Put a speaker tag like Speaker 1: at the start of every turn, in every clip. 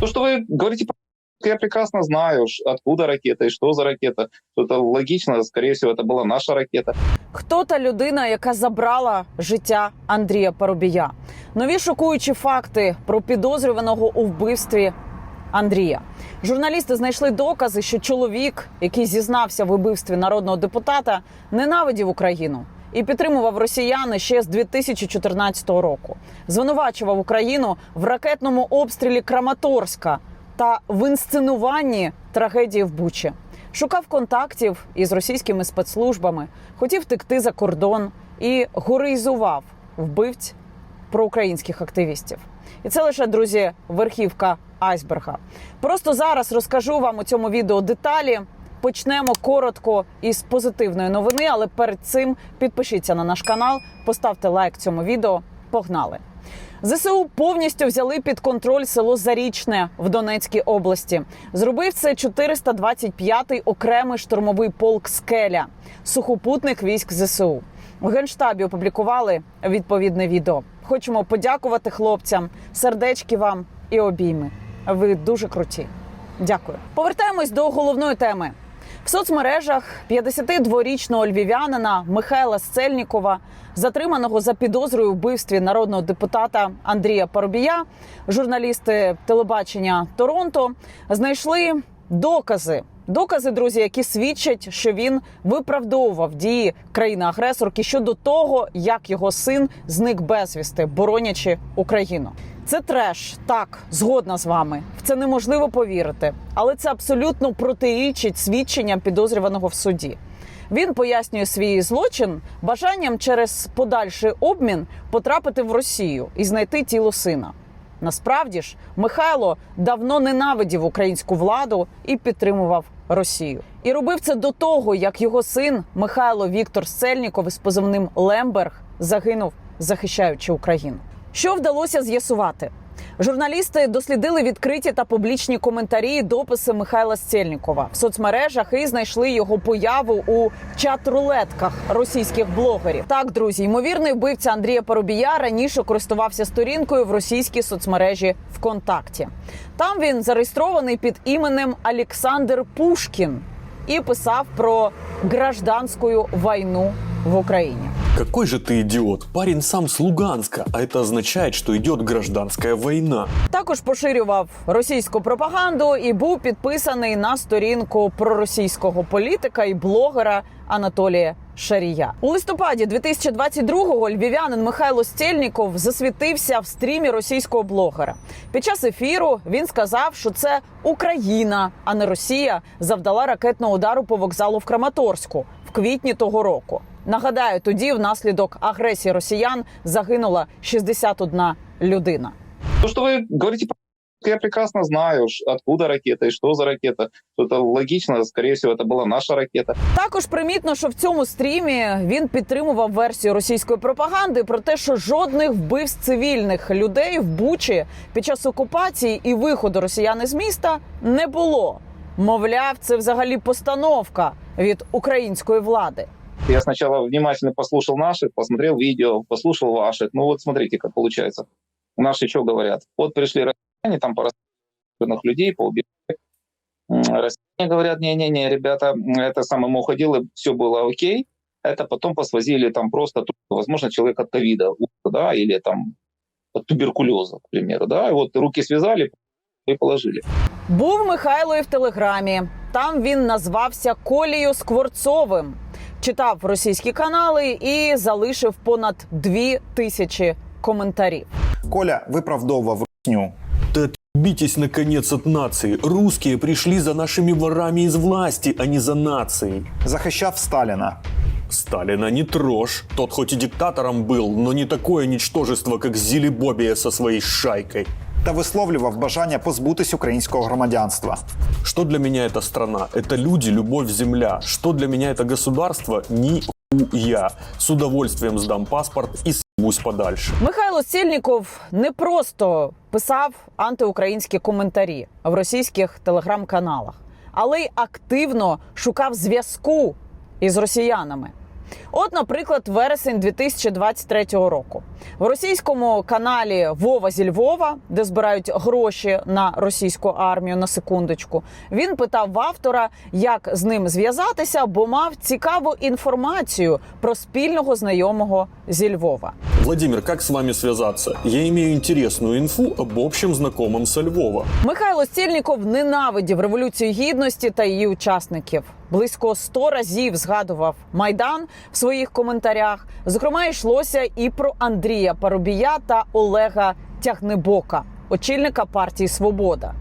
Speaker 1: То, что вы говорите, я прекрасно знаю, ш- откуда ракета и что за ракета. Что Это логично, скорее всего, это была наша ракета.
Speaker 2: Хто та людина, яка забрала життя Андрія Парубія? Нові шокуючі факти про підозрюваного у вбивстві Андрія. Журналісти знайшли докази, що чоловік, який зізнався в вбивстві народного депутата, ненавидів Україну і підтримував росіяни ще з 2014 року. Звинувачував Україну в ракетному обстрілі Краматорська та в інсценуванні трагедії в Бучі. Шукав контактів із російськими спецслужбами, хотів втекти за кордон і горизував вбивць проукраїнських активістів. І це лише друзі верхівка айсберга. Просто зараз розкажу вам у цьому відео деталі. Почнемо коротко із позитивної новини, але перед цим підпишіться на наш канал, поставте лайк цьому відео. Погнали! ЗСУ повністю взяли під контроль село Зарічне в Донецькій області. Зробив це 425-й окремий штурмовий полк Скеля, сухопутник військ ЗСУ. В генштабі опублікували відповідне відео. Хочемо подякувати хлопцям, сердечки вам і обійми. Ви дуже круті. Дякую. Повертаємось до головної теми. В соцмережах 52-річного львів'янина Михайла Сцельнікова, затриманого за підозрою вбивстві народного депутата Андрія Парубія, журналісти телебачення Торонто знайшли докази. Докази, друзі, які свідчать, що він виправдовував дії країни-агресорки щодо того, як його син зник безвісти, боронячи Україну. Це треш, так згодна з вами. В це неможливо повірити, але це абсолютно протирічить свідченням підозрюваного в суді. Він пояснює свій злочин бажанням через подальший обмін потрапити в Росію і знайти тіло сина. Насправді ж, Михайло давно ненавидів українську владу і підтримував Росію. І робив це до того, як його син Михайло Віктор Сцельніков із позивним Лемберг загинув, захищаючи Україну. Що вдалося з'ясувати? Журналісти дослідили відкриті та публічні коментарі і дописи Михайла Стельнікова в соцмережах і знайшли його появу у чат-рулетках російських блогерів. Так, друзі, ймовірний вбивця Андрія Парубія раніше користувався сторінкою в російській соцмережі ВКонтакті. Там він зареєстрований під іменем Олександр Пушкін і писав про гражданську війну в Україні.
Speaker 3: Какой же ты идиот. Парень сам с Луганска, а это означает, что идет гражданская война.
Speaker 2: Також поширював російську пропаганду і був підписаний на сторінку проросійського політика і блогера Анатолія Шарія. У листопаді 2022-го львів'янин Михайло Стєльніков засвітився в стрімі російського блогера. Під час ефіру він сказав, що це Україна, а не Росія, завдала ракетного удару по вокзалу в Краматорську в квітні того року. Нагадаю, тоді внаслідок агресії росіян загинула 61 людина.
Speaker 1: То, что вы говорите, я прекрасно знаю, ш- откуда ракета и что за ракета. Что Это логично, скорее всего, это была наша ракета.
Speaker 2: Також примітно, що в цьому стрімі він підтримував версію російської пропаганди про те, що жодних вбивств цивільних людей в Бучі під час окупації і виходу росіян із міста не було. Мовляв, це взагалі постановка від української влади.
Speaker 1: Я сначала внимательно послушал наших, посмотрел видео, послушал ваших. Ну вот смотрите, как получается. Наши что говорят? Вот пришли россияне, там пара людей поубили. М, Россияне говорят, не-не-не, ребята, м, это самое, мы уходили, все было окей. Это потом посвозили там просто, возможно, человек от ковида, да, или там от туберкулеза, к примеру, да, и вот руки связали и положили.
Speaker 2: Був Михайло і в телеграмі. Там він назвався Колією Скворцовим, читав російські канали і залишив понад дві тисячі коментарів.
Speaker 4: Коля виправдовував русню.
Speaker 3: Да отбитесь наконец от нации. Русские пришли за нашими ворами из власти, а не за нацией.
Speaker 4: Захищав Сталіна.
Speaker 3: Сталина не трожь. Тот хоть и диктатором был, но не такое ничтожество, как Зилибобия со своей шайкой
Speaker 4: Та висловлював бажання позбутись українського громадянства.
Speaker 3: Что для меня эта страна? Это люди, любовь, земля. Что для меня это государство? Ни я. С удовольствием сдам паспорт и съебусь подальше.
Speaker 2: Михайло Сільніков не просто писав антиукраїнські коментарі в російських телеграм-каналах, але й активно шукав зв'язку із росіянами. От, наприклад, вересень 2023 року в російському каналі Вова зі Львова, де збирають гроші на російську армію на секундочку, він питав автора, як з ним зв'язатися, бо мав цікаву інформацію про спільного знайомого зі Львова.
Speaker 3: Владимир, как с вами связаться? Я имею интересную инфу об общем знакомом со Львова.
Speaker 2: Михайло Стільніков ненавидів революцію гідності та її учасників. Близько 100 разів згадував майдан в своїх коментарях. Зокрема, йшлося і про Андрія Парубія та Олега Тягнебока, очільника партії Свобода.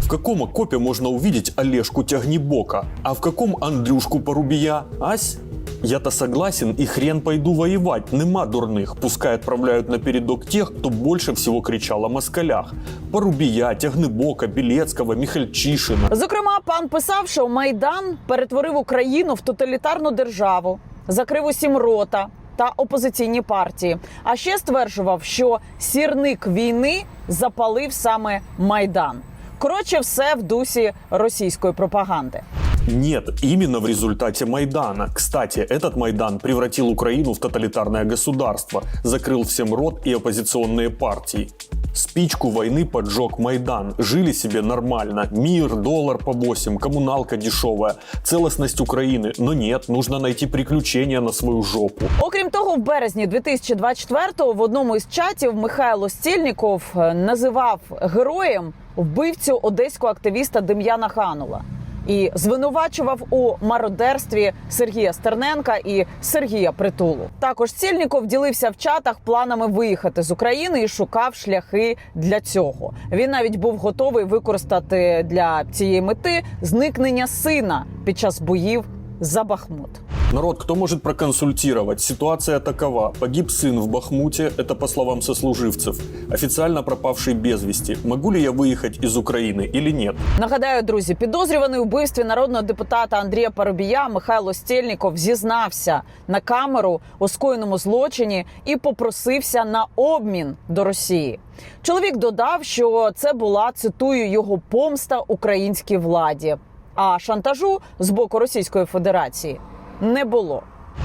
Speaker 3: В каком окопе можно увидеть Олежку Тягнебока, а в каком Андрюшку Порубия? Ась? Я-то согласен, и хрен пойду воевать. Нема дурных. Пускай отправляют на передок тех, кто больше всего кричал о москалях. Порубия, Тягнебока, Белецкого, Михальчишина.
Speaker 2: Зокрема, пан писав, що Майдан перетворив Україну в тоталітарну державу, закрив усім рота та опозиційні партії. А ще стверджував, що сірник війни запалив саме Майдан. Коротше, все в дусі російської пропаганди.
Speaker 3: Нет, именно в результате Майдана. Кстати, этот Майдан превратил Украину в тоталитарное государство, закрыл всем рот и оппозиционные партии. Спичку войны поджег Майдан. Жили себе нормально. Мир, доллар по 8, коммуналка дешевая, целостность Украины. Но нет, нужно найти приключения на свою жопу.
Speaker 2: Окрім того, в березні 2024-го в одному із чатів Михайло Стільніков е, називав героєм вбивцю одеського активіста Дем'яна Ханула і звинувачував у мародерстві Сергія Стерненка і Сергія Притулу. Також Цільніков ділився в чатах планами виїхати з України і шукав шляхи для цього. Він навіть був готовий використати для цієї мети зникнення сина під час боїв за Бахмут.
Speaker 3: Народ, кто может проконсультировать? Ситуация такова. Погиб сын в Бахмуте, это по словам сослуживцев. Официально пропавший без вести. Могу ли я выехать из Украины или нет?
Speaker 2: Нагадаю, друзі, підозрюваний у вбивстві народного депутата Андрія Парубія Михайло Стєльніков зізнався на камеру у скоєному злочині і попросився на обмін до Росії. Чоловік додав, що це була цитую його помста українській владі. А шантажу з боку Російської Федерації не було.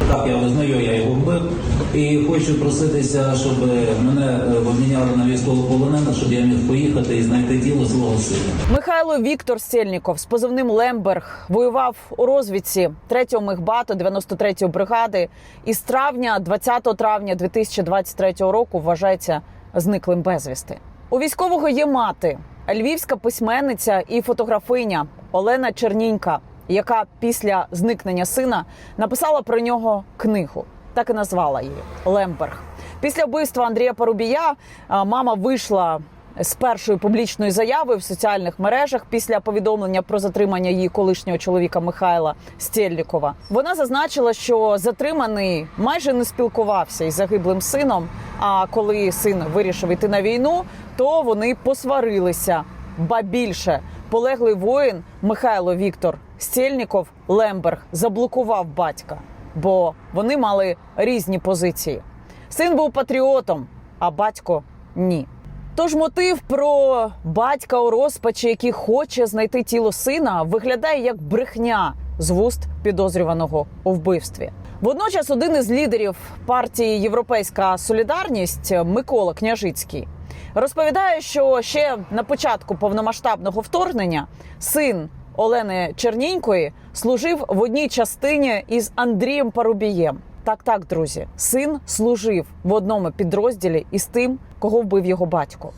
Speaker 5: Так, я визнаю, я його вбив. І хочу проситися, щоб мене е, обміняли на військовополонених, щоб я міг поїхати і знайти тіло свого сина.
Speaker 2: Михайло Віктор Стєльніков з позивним Лемберг воював у розвідці 3-го мехбату 93-ї бригади і з травня, 20 травня 2023 року вважається зниклим безвісти. У військового є мати, львівська письменниця і фотографиня Олена Чернінька, яка після зникнення сина написала про нього книгу. Так і назвала її Лемберг. Після вбивства Андрія Парубія мама вийшла з першою публічною заявою в соціальних мережах після повідомлення про затримання її колишнього чоловіка Михайла Стєльнікова. Вона зазначила, що затриманий майже не спілкувався із загиблим сином. А коли син вирішив йти на війну, то вони посварилися. Ба більше полеглий воїн Михайло Віктор Стєльніков Лемберг заблокував батька, бо вони мали різні позиції. Син був патріотом, а батько ні. Тож мотив про батька у розпачі, який хоче знайти тіло сина, виглядає як брехня з вуст підозрюваного у вбивстві. Водночас один із лідерів партії Європейська Солідарність Микола Княжицький розповідає, що ще на початку повномасштабного вторгнення син Олени Чернінької служив в одній частині із Андрієм Парубієм. Так, так, друзі, син служив в одному підрозділі із тим, кого вбив його батько.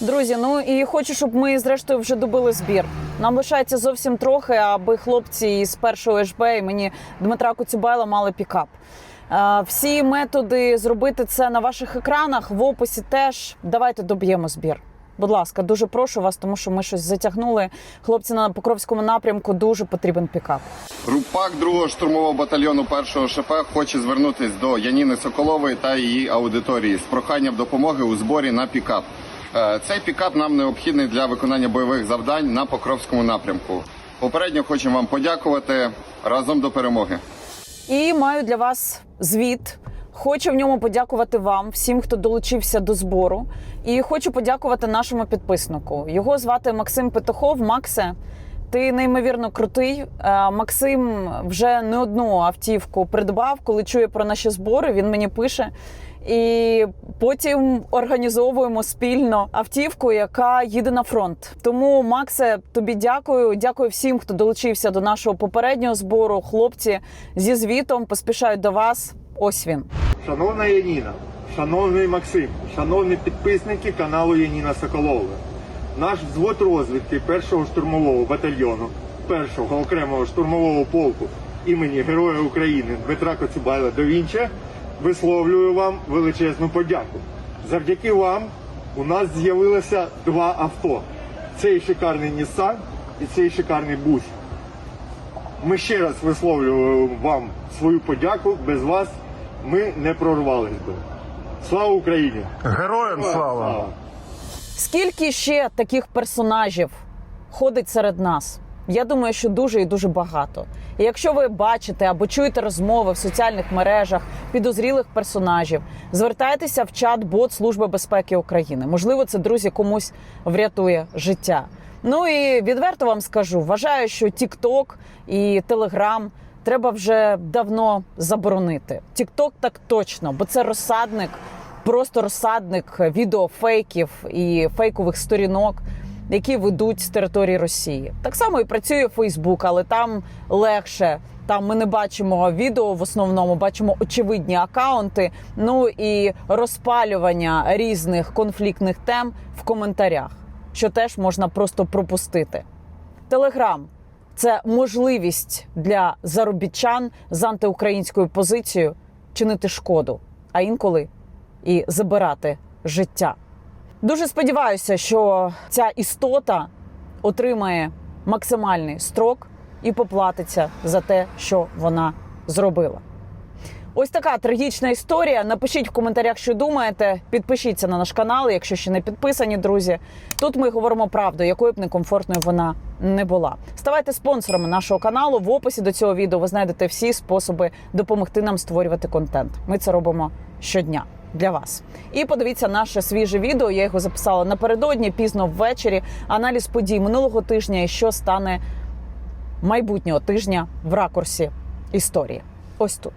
Speaker 2: Друзі, ну і хочу, щоб ми зрештою вже добили збір. Нам лишається зовсім трохи, аби хлопці із першого ШБ і мені Дмитра Коцюбайла мали пікап. Е, Всі методи зробити це на ваших екранах в описі теж. Давайте доб'ємо збір. Будь ласка, дуже прошу вас, тому що ми щось затягнули. Хлопці на Покровському напрямку дуже потрібен пікап.
Speaker 6: Групак 2-го штурмового батальйону 1-го ШП хоче звернутися до Яніни Соколової та її аудиторії з проханням допомоги у зборі на пікап. Е, Цей пікап нам необхідний для виконання бойових завдань на Покровському напрямку. Попередньо хочемо вам подякувати разом до перемоги.
Speaker 2: І маю для вас звіт. Хочу в ньому подякувати вам, всім, хто долучився до збору. І хочу подякувати нашому підписнику. Його звати Максим Петухов. Максе, ти неймовірно крутий. Е, Максим вже не одну автівку придбав. Коли чує про наші збори, він мені пише. І потім організовуємо спільно автівку, яка їде на фронт. Тому, Максе, тобі дякую. Дякую всім, хто долучився до нашого попереднього збору. Хлопці зі звітом поспішають до вас. Ось він.
Speaker 7: Шановна Яніна, шановний Максим, шановні підписники каналу Яніна Соколова. Наш взвод розвідки першого штурмового батальйону, першого окремого штурмового полку імені Героя України Дмитра Коцюбайла до Вінча висловлює вам величезну подяку. Завдяки вам у нас з'явилося два авто: цей шикарний Нісан і цей шикарний Бусь. Ми ще раз висловлюємо вам свою подяку. Без вас ми не прорвались би. Слава Україні!
Speaker 4: Героям слава!
Speaker 2: Скільки ще таких персонажів ходить серед нас? Я думаю, що дуже і дуже багато. І якщо ви бачите або чуєте розмови в соціальних мережах підозрілих персонажів, звертайтеся в чат-бот Служби безпеки України. Можливо, це друзі комусь врятує життя. Ну і відверто вам скажу, вважаю, що TikTok і Telegram треба вже давно заборонити. TikTok так точно, бо це розсадник просто розсадник відеофейків і фейкових сторінок, які ведуть з території Росії. Так само і працює Фейсбук, але там легше. Там ми не бачимо відео в основному, бачимо очевидні акаунти. Ну і розпалювання різних конфліктних тем в коментарях, що теж можна просто пропустити. Телеграм це можливість для заробітчан з антиукраїнською позицією чинити шкоду, а інколи і забирати життя. Дуже сподіваюся, що ця істота отримає максимальний строк і поплатиться за те, що вона зробила. Ось така трагічна історія. Напишіть в коментарях, що думаєте. Підпишіться на наш канал, якщо ще не підписані, друзі. Тут ми говоримо правду, якою б некомфортною вона не була. Ставайте спонсорами нашого каналу. В описі до цього відео ви знайдете всі способи допомогти нам створювати контент. Ми це робимо щодня. Для вас і подивіться наше свіже відео. Я його записала напередодні, пізно ввечері. Аналіз подій минулого тижня і що стане майбутнього тижня в ракурсі історії. Ось тут.